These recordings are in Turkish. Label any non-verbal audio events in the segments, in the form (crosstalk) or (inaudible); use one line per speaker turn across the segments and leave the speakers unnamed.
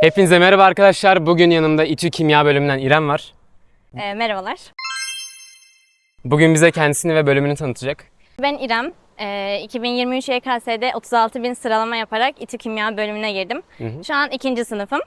Hepinize merhaba arkadaşlar. Bugün yanımda İTÜ Kimya bölümünden İrem var.
Ee, merhabalar.
Bugün bize kendisini ve bölümünü tanıtacak.
Ben İrem. Ee, 2023 YKS'de 36 bin sıralama yaparak İTÜ Kimya bölümüne girdim.
hı.
Şu an ikinci sınıfım.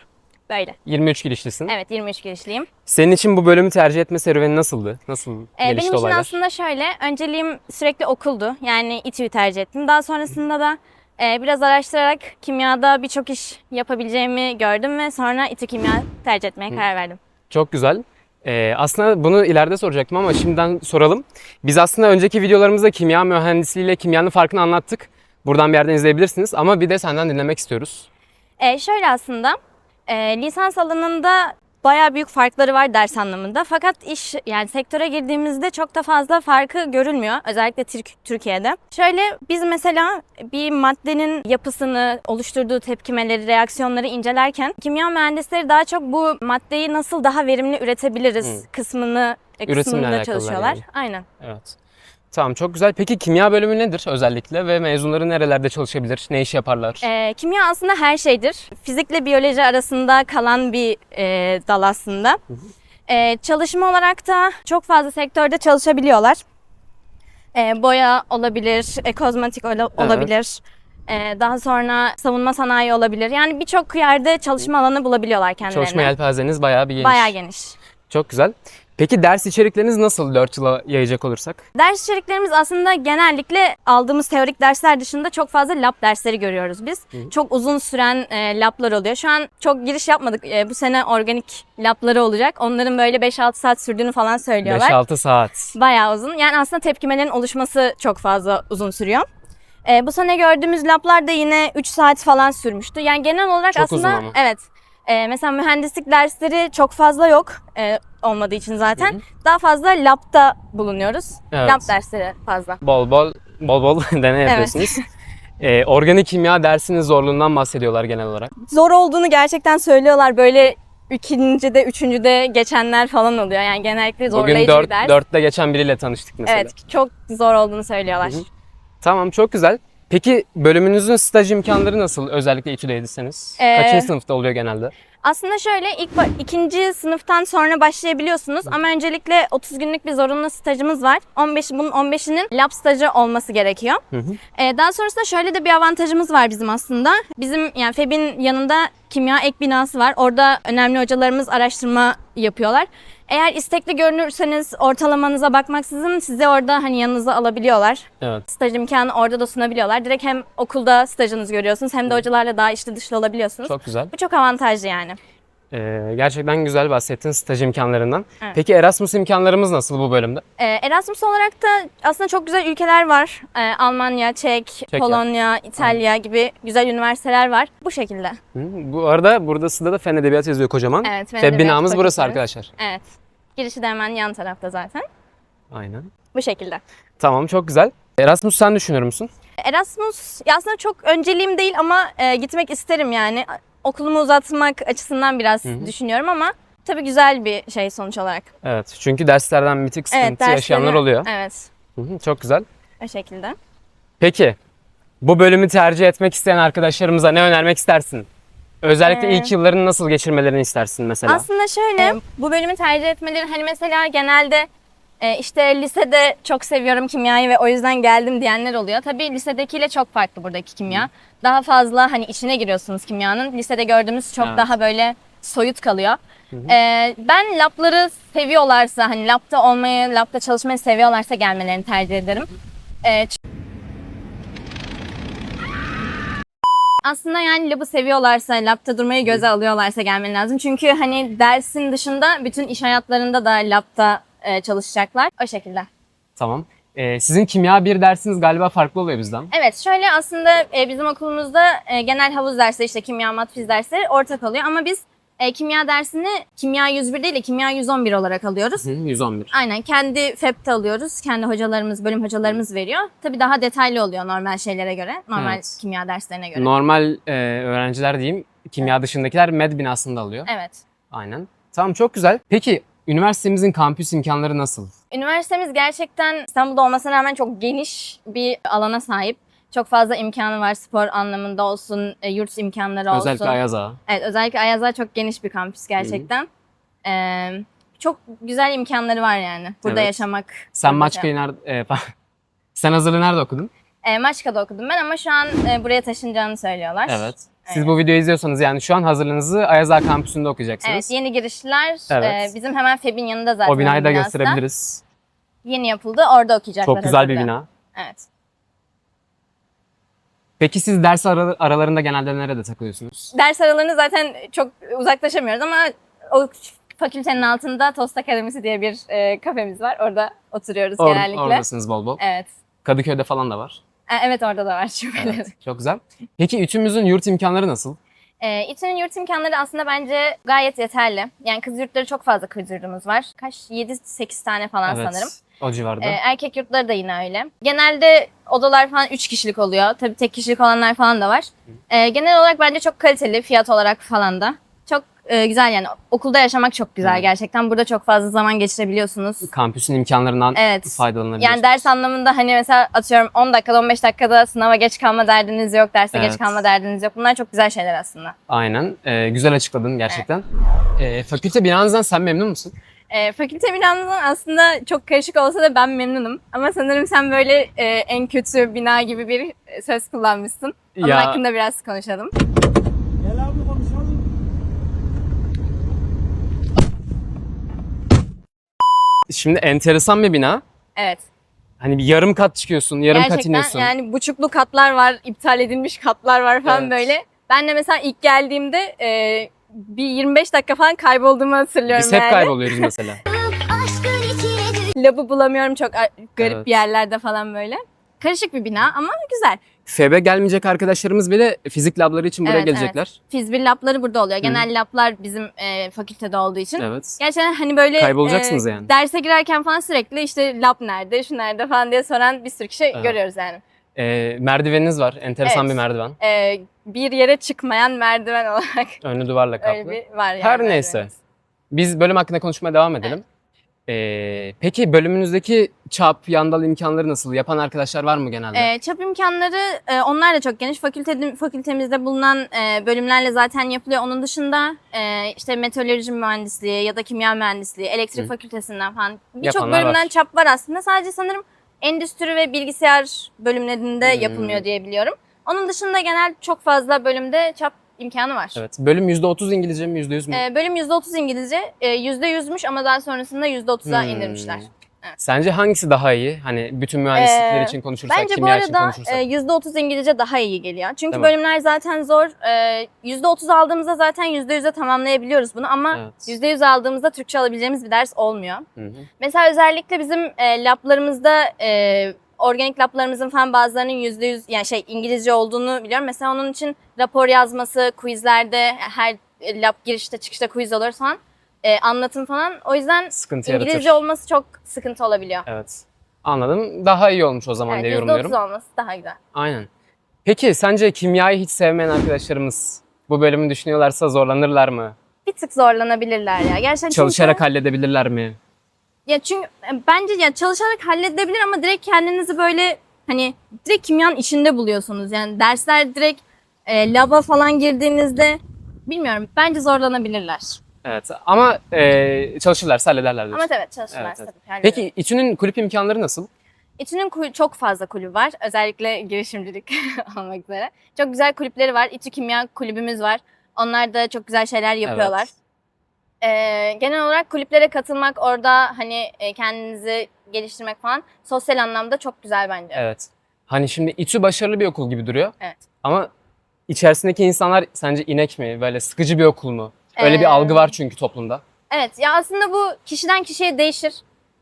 Böyle.
23 girişlisin.
Evet 23 girişliyim.
Senin için bu bölümü tercih etme serüveni nasıldı? Nasıl
Ee, benim
gelişti
için
olaylar?
aslında şöyle, önceliğim sürekli okuldu. Yani İTÜ'yü tercih ettim. Daha sonrasında da e, biraz araştırarak kimyada birçok iş yapabileceğimi gördüm ve sonra İTÜ Kimya tercih etmeye karar verdim.
Çok güzel. Ee, aslında bunu ileride soracaktım ama şimdiden soralım. Biz aslında önceki videolarımızda kimya mühendisliği ile kimyanın farkını anlattık. Buradan bir yerden izleyebilirsiniz ama bir de senden dinlemek istiyoruz.
E, şöyle aslında e, lisans alanında bayağı büyük farkları var ders anlamında. Fakat iş yani sektöre girdiğimizde çok da fazla farkı görülmüyor. Özellikle Türk, Türkiye'de. Şöyle biz mesela bir maddenin yapısını, oluşturduğu tepkimeleri, reaksiyonları incelerken kimya mühendisleri daha çok bu maddeyi nasıl daha verimli üretebiliriz kısmını e,
Üretimle
kısmında çalışıyorlar.
yani.
Aynen.
Evet. Tamam çok güzel. Peki kimya bölümü nedir özellikle ve mezunları nerelerde çalışabilir? Ne iş yaparlar?
Ee, kimya aslında her şeydir. Fizikle biyoloji arasında kalan bir e, dal aslında. Ee, çalışma olarak da çok fazla sektörde çalışabiliyorlar. Ee, boya olabilir, e, kozmetik ola-
Evet.
olabilir. Ee, daha sonra savunma sanayi olabilir. Yani birçok yerde çalışma alanı bulabiliyorlar kendilerine.
Çalışma yelpazeniz bayağı bir geniş.
Bayağı geniş.
Çok güzel. Peki ders içerikleriniz nasıl 4 yıla yayacak olursak?
Ders içeriklerimiz aslında genellikle aldığımız teorik dersler dışında çok fazla lab dersleri görüyoruz biz. Çok uzun süren e, lablar oluyor. Şu an çok giriş yapmadık. E, bu sene organik labları olacak. Onların böyle 5-6 saat sürdüğünü falan söylüyorlar.
5-6 saat.
Bayağı uzun. Yani aslında tepkimelerin oluşması çok fazla uzun sürüyor. E, bu sene gördüğümüz lablar da yine 3 saat falan sürmüştü. Yani genel olarak
Çok
aslında
uzun ama.
evet. E, mesela mühendislik dersleri çok fazla yok e, olmadığı için zaten. Daha fazla labda bulunuyoruz.
Evet.
Lab dersleri fazla.
Bol bol bol bol (laughs) deney yapıyorsunuz. Ee, organik kimya dersinin zorluğundan bahsediyorlar genel olarak.
Zor olduğunu gerçekten söylüyorlar. Böyle ikincide, üçüncüde geçenler falan oluyor. Yani genellikle
Bugün
zorlayıcı
4,
bir ders.
4'te geçen biriyle tanıştık mesela.
Evet, çok zor olduğunu söylüyorlar.
Hı hı. Tamam çok güzel. Peki bölümünüzün staj imkanları nasıl özellikle İTÜ'deyseniz?
Ee,
Kaçıncı sınıfta oluyor genelde?
Aslında şöyle ilk ikinci sınıftan sonra başlayabiliyorsunuz ama öncelikle 30 günlük bir zorunlu stajımız var. 15 bunun 15'inin lab stajı olması gerekiyor.
Hı hı.
Ee, daha sonrasında şöyle de bir avantajımız var bizim aslında. Bizim yani FEB'in yanında kimya ek binası var. Orada önemli hocalarımız araştırma yapıyorlar. Eğer istekli görünürseniz ortalamanıza bakmaksızın sizi orada hani yanınıza alabiliyorlar.
Evet.
Staj imkanı orada da sunabiliyorlar. Direkt hem okulda stajınızı görüyorsunuz hem de hocalarla daha içli dışlı olabiliyorsunuz.
Çok güzel.
Bu çok avantajlı yani.
Ee, gerçekten güzel bahsettin staj imkanlarından.
Evet.
Peki Erasmus imkanlarımız nasıl bu bölümde?
Ee, Erasmus olarak da aslında çok güzel ülkeler var. Ee, Almanya, Çek, Polonya, İtalya gibi güzel üniversiteler var. Bu şekilde.
Hı, Bu arada burada sizde de fen edebiyat yazıyor kocaman.
Evet, fen
Ve binamız burası
fakültemiz.
arkadaşlar.
Evet. Girişi de hemen yan tarafta zaten.
Aynen.
Bu şekilde.
Tamam çok güzel. Erasmus sen düşünür müsün?
Erasmus ya aslında çok önceliğim değil ama e, gitmek isterim yani. Okulumu uzatmak açısından biraz düşünüyorum ama tabii güzel bir şey sonuç olarak.
Evet. Çünkü derslerden bir tık sıkıntı
dersleri-
yaşayanlar oluyor.
Evet.
Hı hı, çok güzel.
O şekilde.
Peki bu bölümü tercih etmek isteyen arkadaşlarımıza ne önermek istersin? Özellikle
Ee,
ilk yıllarını nasıl geçirmelerini istersin mesela?
Aslında şöyle bu bölümü tercih etmeleri hani mesela genelde e, işte lisede çok seviyorum kimyayı ve o yüzden geldim diyenler oluyor. Tabii lisedekiyle çok farklı buradaki kimya. Daha fazla hani içine giriyorsunuz kimyanın. Lisede gördüğümüz çok
Evet.
daha böyle soyut kalıyor. E, ben labları seviyorlarsa hani labda olmayı, labda çalışmayı seviyorlarsa gelmelerini tercih ederim. E, ç- aslında yani labı seviyorlarsa, labda durmayı göze alıyorlarsa gelmen lazım. Çünkü hani dersin dışında bütün iş hayatlarında da labda e, çalışacaklar. O şekilde.
Tamam. Ee, sizin kimya bir dersiniz galiba farklı oluyor bizden.
Evet şöyle aslında e, bizim okulumuzda e, genel havuz dersleri işte kimya, mat, fiz dersleri ortak oluyor. Ama biz e, kimya dersini kimya 101 değil de kimya 111 olarak alıyoruz.
Hı, 111.
Aynen kendi FEP'te alıyoruz. Kendi hocalarımız, bölüm hocalarımız veriyor. Tabii daha detaylı oluyor normal şeylere göre. Normal
Evet.
kimya derslerine göre.
Normal e, öğrenciler diyeyim, kimya dışındakiler med binasında alıyor.
evet.
Aynen. Tamam çok güzel. Peki üniversitemizin kampüs imkanları nasıl?
Üniversitemiz gerçekten İstanbul'da olmasına rağmen çok geniş bir alana sahip. Çok fazla imkanı var spor anlamında olsun, e, yurt imkanları olsun.
Özellikle Ayaz Ağa.
Evet özellikle Ayaz Ağa çok geniş bir kampüs gerçekten. Ee, çok güzel imkanları var yani burada
Evet.
yaşamak.
Sen Maçka'yı nerede... e. (laughs) Sen hazırlığı nerede okudun?
E, Maçka'da okudum ben ama şu an e, buraya taşınacağını söylüyorlar.
Evet. Siz bu videoyu izliyorsanız yani şu an hazırlığınızı Ayaz Ağa kampüsünde okuyacaksınız.
Evet, yeni girişler
Evet.
e, bizim hemen FEB'in yanında zaten.
o binayı da
binası.
gösterebiliriz.
Yeni yapıldı, orada okuyacaklar.
Çok güzel bir bina.
Evet.
Peki siz ders ara- aralarında genelde nerede takılıyorsunuz?
Ders aralarını zaten çok uzaklaşamıyoruz ama o fakültenin altında Tost Akademisi diye bir e, kafemiz var. Orada oturuyoruz
Or-
genellikle.
oradasınız bol bol.
Evet.
Kadıköy'de falan da var.
E, evet orada da var şubeleri.
Evet, çok güzel. Peki üçümüzün yurt imkanları nasıl?
E, İTÜ'nün yurt imkanları aslında bence gayet yeterli. Yani kız yurtları çok fazla kız yurdumuz var. Kaç? 7-8 tane falan
evet.
sanırım.
O civarda.
E, erkek yurtları da yine öyle. Genelde odalar falan 3 kişilik oluyor. Tabii tek kişilik olanlar falan da var. E, genel olarak bence çok kaliteli fiyat olarak falan da. E, güzel yani okulda yaşamak çok güzel
Evet.
gerçekten. Burada çok fazla zaman geçirebiliyorsunuz.
Kampüsün imkanlarından
Evet.
faydalanabiliyorsunuz.
Yani ders anlamında hani mesela atıyorum 10 dakikada 15 dakikada sınava geç kalma derdiniz yok, derse
Evet.
geç kalma derdiniz yok. Bunlar çok güzel şeyler aslında.
Aynen. Ee, güzel açıkladın gerçekten. Ee, fakülte binanızdan sen memnun musun?
E, fakülte binamızın aslında çok karışık olsa da ben memnunum. Ama sanırım sen böyle e, en kötü bina gibi bir e, söz kullanmışsın. Onun
Ya-
hakkında biraz konuşalım.
Şimdi enteresan bir bina.
Evet.
Hani bir yarım kat çıkıyorsun, yarım kat
Gerçekten
iniyorsun.
yani buçuklu katlar var, iptal edilmiş katlar var falan
Evet.
böyle. Ben de mesela ilk geldiğimde e, bir 25 dakika falan kaybolduğumu hatırlıyorum
Biz hep
yani.
kayboluyoruz mesela. (laughs)
Labı bulamıyorum çok a- garip
Evet.
yerlerde falan böyle. Karışık bir bina ama güzel.
FEB'e gelmeyecek arkadaşlarımız bile fizik labları için buraya
Evet,
gelecekler.
Fizbil labları burada oluyor. Genel lablar bizim e, fakültede olduğu için.
Evet.
Gerçekten hani böyle
Kaybolacaksınız
e,
yani.
derse girerken falan sürekli işte lab nerede, şu nerede falan diye soran bir sürü kişi görüyoruz yani.
Ee, merdiveniniz var. Enteresan
Evet.
bir merdiven.
E, bir yere çıkmayan merdiven olarak
Önlü duvarla kaplı.
öyle bir var yani.
Her neyse.
merdivenimiz.
Biz bölüm hakkında konuşmaya devam edelim. Ee, peki bölümünüzdeki çap, yandal imkanları nasıl? Yapan arkadaşlar var mı genelde?
E, çap imkanları e, onlar da çok geniş. Fakülte, fakültemizde bulunan e, bölümlerle zaten yapılıyor. Onun dışında e, işte meteoroloji mühendisliği ya da kimya mühendisliği, elektrik
Hı.
fakültesinden falan birçok bölümden
var.
çap var aslında. Sadece sanırım endüstri ve bilgisayar bölümlerinde
Hmm.
yapılmıyor diye biliyorum. Onun dışında genel çok fazla bölümde çap imkanı var.
Evet. Bölüm %30 İngilizce mi, %100 mü?
E, bölüm %30 İngilizce, e, %100'müş ama daha sonrasında %30'a
Hmm.
indirmişler.
Sence hangisi daha iyi? Hani bütün mühendislikler
Ee,
için konuşursak,
Bence bu
kimya için
arada
konuşursak.
e, %30 İngilizce daha iyi geliyor. Çünkü
Değil mi?
bölümler zaten zor. E, %30 aldığımızda zaten %100'e tamamlayabiliyoruz bunu ama
Evet.
%100 aldığımızda Türkçe alabileceğimiz bir ders olmuyor.
Hı hı.
Mesela özellikle bizim e, lablarımızda e, organik lablarımızın falan bazılarının %100 yani şey İngilizce olduğunu biliyorum. Mesela onun için rapor yazması, quizlerde her lab girişte çıkışta quiz olur falan. E, anlatım falan. O yüzden
Sıkıntı
İngilizce
yaratır.
olması çok sıkıntı olabiliyor.
Evet. Anladım. Daha iyi olmuş o zaman
Evet,
diye yorumluyorum.
%30 olması daha güzel.
Aynen. Peki sence kimyayı hiç sevmeyen arkadaşlarımız bu bölümü düşünüyorlarsa zorlanırlar mı?
Bir tık zorlanabilirler ya. Gerçekten
Çalışarak
çünkü,
halledebilirler mi?
Ya çünkü e, bence ya çalışarak halledebilir ama direkt kendinizi böyle hani direkt kimyanın içinde buluyorsunuz. Yani dersler direkt e, laba falan girdiğinizde bilmiyorum bence zorlanabilirler.
Evet ama e, çalışırlarsa hallederler diyorsun.
Ama evet çalışırlar
Evet, evet.
tabii. ki halleder.
Peki İTÜ'nün kulüp imkanları nasıl?
İTÜ'nün kul- çok fazla kulübü var. Özellikle girişimcilik (laughs) olmak üzere. Çok güzel kulüpleri var. İTÜ Kimya kulübümüz var. Onlar da çok güzel şeyler yapıyorlar. Ee, genel olarak kulüplere katılmak, orada hani e, kendinizi geliştirmek falan sosyal anlamda çok güzel bence.
Evet. Hani şimdi İTÜ başarılı bir okul gibi duruyor.
Evet.
Ama içerisindeki insanlar sence inek mi? Böyle sıkıcı bir okul mu? Öyle
Ee,
bir algı var çünkü toplumda.
Evet ya aslında bu kişiden kişiye değişir.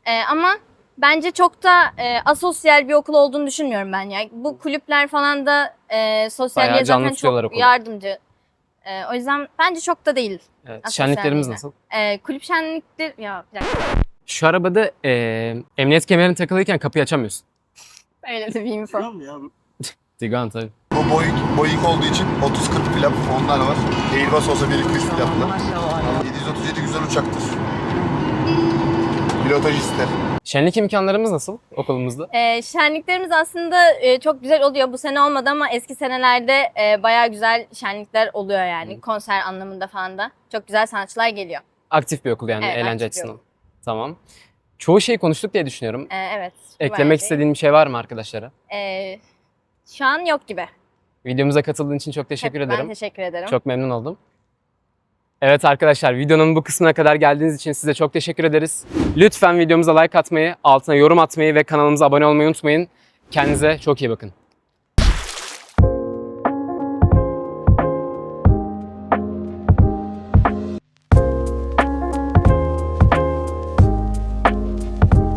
Ee, ama bence çok da e, asosyal bir okul olduğunu düşünmüyorum ben ya. Bu kulüpler falan da e, sosyalliğe
Bayağı canlı
zaten
tutuyorlar
çok
okulu.
yardımcı. E, o yüzden bence çok da değil.
Evet. Şenliklerimiz nasıl?
E, kulüp şenlikleri... Ya bir dakika.
Şu arabada e, emniyet kemerini takılıyken kapıyı açamıyorsun.
Öyle de bir info.
Tamam ya. (laughs)
Tigan tabii.
Bu Boeing, Boeing olduğu için 30-40 flap onlar var. Airbus olsa 1-2-3 flaplı. 737 güzel uçaktır. Pilotaj ister.
Şenlik imkanlarımız nasıl okulumuzda?
Ee, şenliklerimiz aslında e, çok güzel oluyor. Bu sene olmadı ama eski senelerde e, bayağı güzel şenlikler oluyor yani. Konser anlamında falan da. Çok güzel sanatçılar geliyor.
Aktif bir okul yani
Evet,
eğlence açısından. Tamam. Çoğu şeyi konuştuk diye düşünüyorum.
Ee, evet.
Eklemek
şey.
istediğin bir şey var mı arkadaşlara?
Ee, şu an yok gibi.
Videomuza katıldığın için çok teşekkür
Hep
ederim.
Ben teşekkür ederim.
Çok memnun oldum. Evet arkadaşlar videonun bu kısmına kadar geldiğiniz için size çok teşekkür ederiz. Lütfen videomuza like atmayı, altına yorum atmayı ve kanalımıza abone olmayı unutmayın. Kendinize çok iyi bakın.